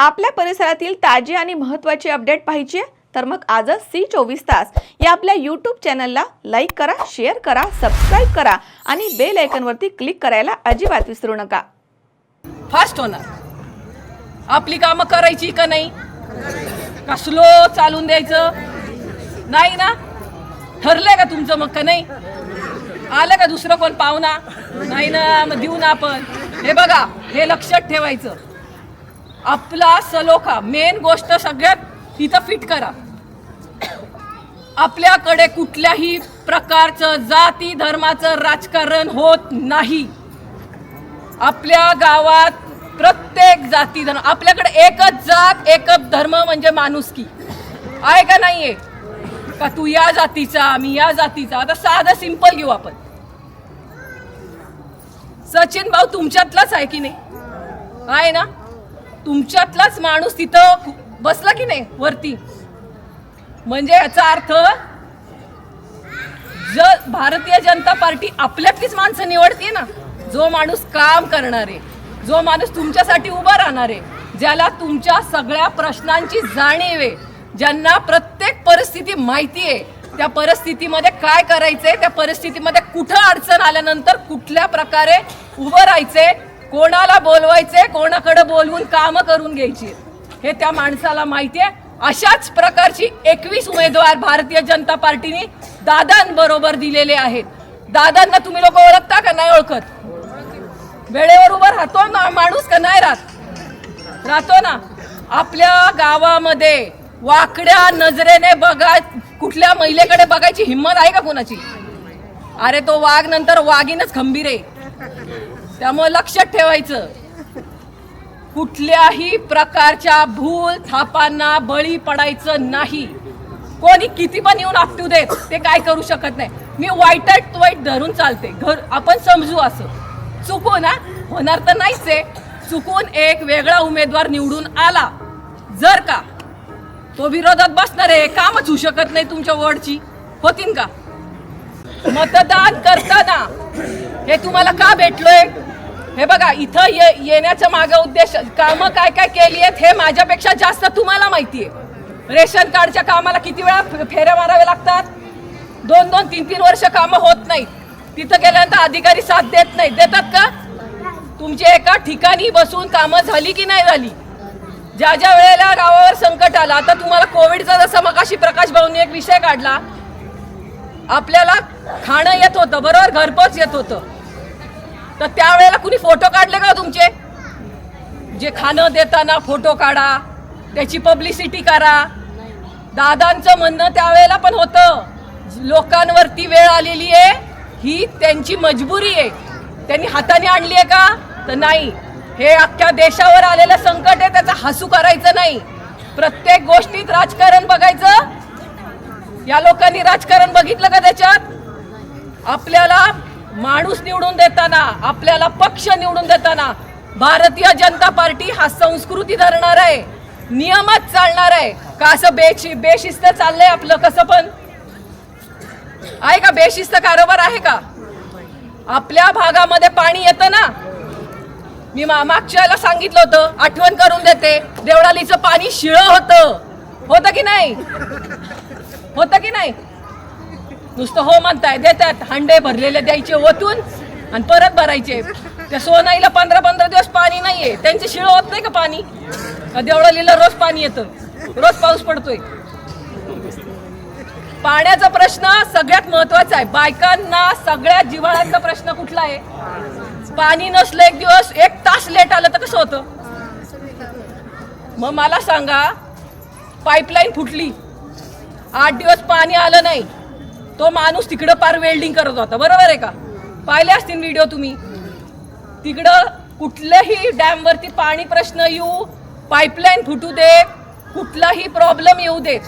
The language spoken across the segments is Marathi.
आपल्या परिसरातील ताजी आणि महत्त्वाची अपडेट पाहिजे? तर मग आजच सी चोवीस तास या आपल्या यूट्यूब चॅनलला लाईक करा शेअर करा सबस्क्राईब करा आणि बेल आयकनवरती क्लिक करायला अजिबात विसरू नका. फास्ट होणार आपली कामं करायची का नाही? का स्लो चालून द्यायचं? नाही ना? ठरलंय का तुमचं मग का नाही? आलं का दुसरं कोण? पाहुणा? नाही ना मग देऊ ना आपण. हे बघा हे लक्षात ठेवायचं. आपला सलोखा मेन गोष्ट सगळ्यात तिथं फिट करा. आपल्याकडे कुठल्याही प्रकारचं जाती धर्माचं राजकारण होत नाही. आपल्या गावात प्रत्येक जाती धर्म आपल्याकडे एकच जात एकच धर्म म्हणजे माणुसकी आहे का नाहीये? का तू या जातीचा मी या जातीचा? आता साधं सिंपल घेऊ आपण. सचिन भाऊ तुमच्यातलाच आहे की नाही? आहे ना? तुमच्यातलाच माणूस तिथं बसला की नाही वरती? म्हणजे याचा अर्थ जर भारतीय जनता पार्टी आपल्यातलीच माणसं निवडते ना जो माणूस काम करणार आहे जो माणूस तुमच्यासाठी उभा राहणार आहे ज्याला तुमच्या सगळ्या प्रश्नांची जाणीव आहे ज्यांना प्रत्येक परिस्थिती माहिती आहे त्या परिस्थितीमध्ये काय करायचंय त्या परिस्थितीमध्ये कुठं अडचण आल्यानंतर कुठल्या प्रकारे उभं राहायचंय कोणाला बोलवायचे कोणाकडे बोलवून कामं करून घ्यायची? हे त्या माणसाला माहिती आहे अशाच प्रकारची एकवीस उमेदवार भारतीय जनता पार्टीने दादांबरोबर दिलेले आहेत. दादांना तुम्ही लोक ओळखता का? नाही ओळखत. वेळेवर उभं राहतो ना माणूस का नाही राहत? राहतो ना. आपल्या गावामध्ये वाकड्या नजरेने बघा कुठल्या महिलेकडे बघायची हिंमत आहे का कोणाची? अरे तो वाघ नंतर वाघीनच खंबीर आहे. त्यामुळे लक्षात ठेवायचं. कुठल्याही प्रकारच्या भूल थापांना बळी पडायचं नाही. कोणी किती पण येऊन आपटू देत ते काय करू शकत नाही. मी वाईटात वाईट धरून चालते. घर आपण समजू असं. चुकून ना होणार तर नाहीच आहे. चुकून एक वेगळा उमेदवार निवडून आला. जर का तो विरोधात बसणार आहे कामच होऊ शकत नाही तुमच्या वॉर्डची. होतीन का? मतदान करताना हे तुम्हाला का भेटलोय? हे बघा इथं ये येण्याचा मागे उद्देश कामं काय काय केली आहेत हे माझ्यापेक्षा जास्त तुम्हाला माहिती आहे रेशन कार्डच्या कामाला किती वेळा फेऱ्या माराव्या लागतात? दोन दोन तीन तीन वर्ष कामं होत नाहीत. तिथं गेल्यानंतर अधिकारी साथ देत नाही देतात का? तुमची एका ठिकाणी बसून कामं झाली की नाही झाली? ज्या ज्या वेळेला गावावर संकट आलं आता तुम्हाला कोविडचा जसा मगाशी प्रकाश भाऊंनी एक विषय काढला आपल्याला खाणं येत होतं बरोबर? घरपोच येत होतं. तर त्यावेळेला कुणी फोटो काढले का हो तुमचे? जे खाणं देताना फोटो काढा त्याची पब्लिसिटी करा. दादांचं म्हणणं त्यावेळेला पण होतं. लोकांवरती वेळ आलेली आहे ही त्यांची मजबुरी आहे. त्यांनी हाताने आणली आहे का? तर नाही. हे अख्ख्या देशावर आलेलं संकट आहे त्याचा हसू करायचं नाही. प्रत्येक गोष्टीत राजकारण बघायचं या लोकांनी राजकारण बघितलं का त्याच्यात? आपल्याला माणूस निवडून देताना आपल्याला पक्ष निवडून देताना भारतीय जनता पार्टी हा संस्कृती धरणार आहे नियमात चालणार आहे. का असं बेशि बेशिस्त चाललंय आपलं कसं पण? आहे का बेशिस्त कारोबार आहे का? आपल्या भागामध्ये पाणी येतं ना? मी मा- मागच्या वेळेला सांगितलं होतं आठवण करून देते देवळालीचं पाणी शिळं होतं. होतं की नाही? होतं की नाही? नुसतं हो म्हणताय देतात हंडे भरलेले द्यायचे ओतून आणि परत भरायचे. त्या सोनाईला पंधरा पंधरा दिवस पाणी नाहीये. त्यांचे शिळ होत नाही का पाणी? का देवळालीला रोज पाणी येतं. रोज पाऊस पडतोय. पाण्याचा प्रश्न सगळ्यात महत्त्वाचा आहे. बायकांना सगळ्यात जिव्हाळ्याचा प्रश्न कुठला आहे? पाणी नसलं एक दिवस एक तास लेट आलं तर कसं होतं? मग मला सांगा पाईपलाईन फुटली. आठ दिवस पाणी आलं नाही. तो माणूस तिकडं पार वेल्डिंग करत होता. बरोबर आहे का? पाहिले असतील व्हिडिओ तुम्ही. तिकडं कुठल्याही डॅमवरती पाणी प्रश्न येऊ पाईपलाईन फुटू दे कुठलाही प्रॉब्लेम येऊ दे.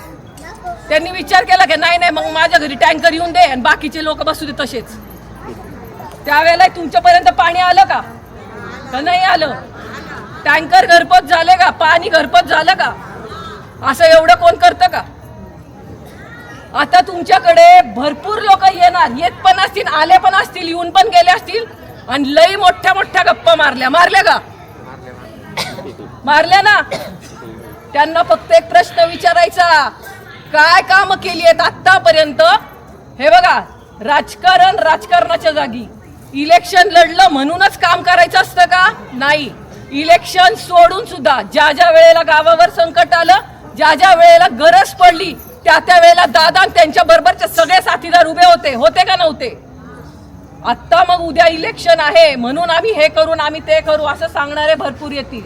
त्यांनी विचार केला की नाही नाही मग माझ्या घरी टँकर येऊन दे आणि बाकीचे लोक बसू दे तसेच. त्यावेळेला तुमच्यापर्यंत पाणी आलं का? नाही आलं? टँकर घरपोच झाले का? पाणी घरपोच झालं का? असं एवढं कोण करतं का? आता तुमच्याकडे भरपूर लोक येणार. येत पण असतील आले पण असतील येऊन पण गेले असतील. आणि लई मोठ्या मोठ्या गप्पा मारल्या. मारल्या का? मारल्या ना? त्यांना फक्त एक प्रश्न विचारायचा. काय काम केली आहेत आतापर्यंत हे बघा राजकारण राजकारणाच्या जागी. इलेक्शन लढलं म्हणूनच काम करायचं असतं का? नाही. इलेक्शन सोडून सुद्धा ज्या ज्या वेळेला गावावर संकट आलं ज्या ज्या वेळेला गरज पडली त्या त्या वेळेला दादा आणि त्यांच्या बरोबरचे सगळे साथीदार उभे होते. होते का नव्हते? आत्ता मग उद्या इलेक्शन आहे. म्हणून आम्ही हे करून आम्ही ते करू असं सांगणारे भरपूर येतील.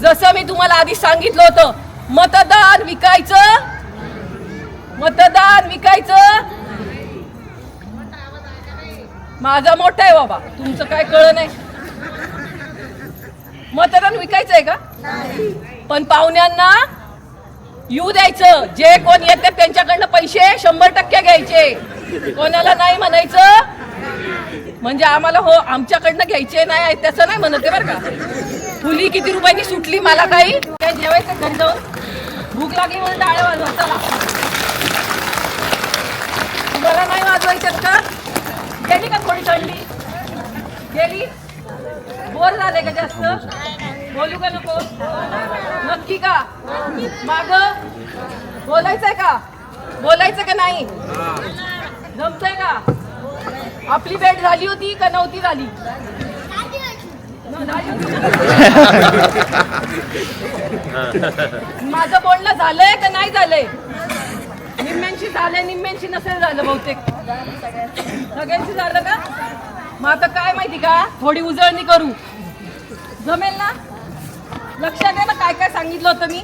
जसं मी तुम्हाला आधी सांगितलं होतं मतदान विकायचं. मतदान विकायचं. माझा मोठा आहे बाबा तुमचं काय कळ नाही. मतदान विकायचंय का? पण पाहुण्यांना येऊ द्यायचं. जे कोण येते त्यांच्याकडनं पैसे शंभर टक्के घ्यायचे. कोणाला नाही म्हणायचं. म्हणजे आम्हाला हो आमच्याकडनं घ्यायचे नाही त्याचं तसं नाही म्हणत आहे बरं का. फुली किती रुपयांनी सुटली मला काही? काय जेवायचं घरी जाऊन? भूक लागली म्हणून डाळ वाजवा चला. तुम्हाला नाही वाजवायच्यात का? गेली का थोडी थंडी? गेली? बोर झाले का जास्त? बोलू का नको? नक्की का? माग? बोलायचंय का? बोलायचं का नाही? जमतंय का? आपली भेट झाली होती का नव्हती झाली? माझं बोलणं झालंय का नाही झालंय? निम्म्यांशी झालंय निम्म्यांशी नसेल झालं बहुतेक. सगळ्यांशी झालं का? मग आता काय माहिती का? थोडी उजळणी करू. जमेल ना? लक्षात आहे ना काय काय सांगितलं होतं मी?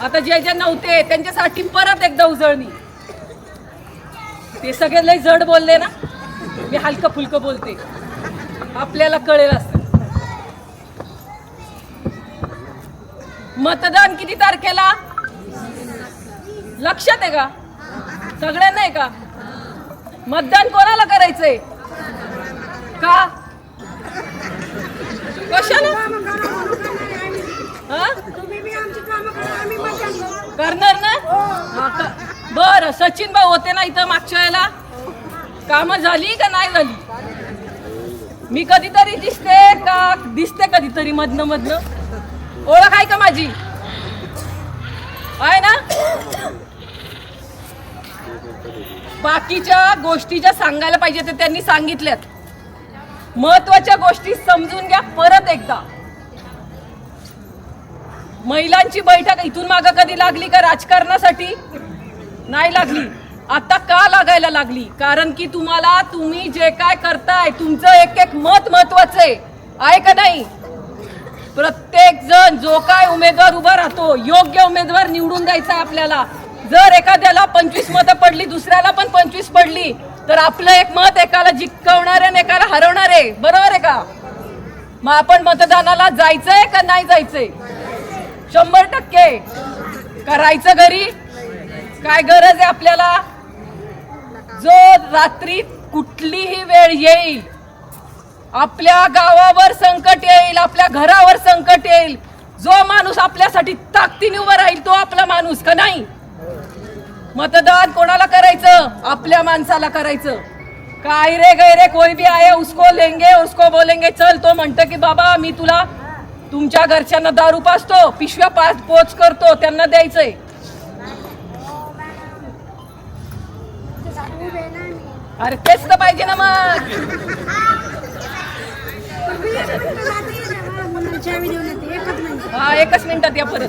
आता जे जे नव्हते त्यांच्यासाठी परत एकदा उजळणी. ते सगळे लय जड बोलले ना. मी हलकं फुलकं बोलते. आपल्याला कळेल असं. मतदान किती तारखेला? लक्षात आहे का? सगळ्यांना आहे का? मतदान कोणाला करायचंय? का? कशाला? करणार ना? हा? बरं सचिन भाऊ होते ना इथं मागच्या वेळेला? कामं झाली का नाही झाली? मी कधीतरी दिसते का? दिसते कधीतरी मधनं मधनं. ओळख आहे का माझी? आहे ना? बाकीच्या गोष्टी ज्या सांगायला पाहिजे ते त्यांनी सांगितल्यात. महत्त्वाच्या गोष्टी समजून घ्या परत एकदा. महिलांची बैठक इथून मागं कधी लागली का राजकारणासाठी? नाही लागली. आता का लागायला लागली? कारण की तुम्हाला तुम्ही जे काय करताय तुमचं एक एक मत महत्वाचं आहे. का नाही? प्रत्येक जण जो काय उमेदवार उभा राहतो योग्य उमेदवार निवडून द्यायचा आहे आपल्याला. जर एखाद्याला पंचवीस मतं पडली दुसऱ्याला पण पंचवीस पडली तर आपलं एक मत एकाला जिंकवणार आहे आणि एकाला हरवणार. आहे बरोबर आहे का? मग आपण मतदानाला जायचंय का नाही जायचंय? शंभर टक्के. करायचं घरी. काय गरज आहे आपल्याला? जो रात्री कुठलीही वेळ येईल आपल्या गावावर संकट येईल आपल्या घरावर संकट येईल जो माणूस आपल्यासाठी ताकदीने उभा राहील तो आपला माणूस का नाही? मतदान कोणाला करायचं? आपल्या माणसाला करायचं. काय रे गैरे कोई भी आये उसको लेंगे उसको बोलेंगे चल तो म्हणतं की बाबा मी तुला तुमच्या घरच्यांना दारू पाचतो पिशव्या पाच पोच करतो त्यांना द्यायचंय. अरे तेच तर पाहिजे ना मग. हा एकच मिनिटात या परत.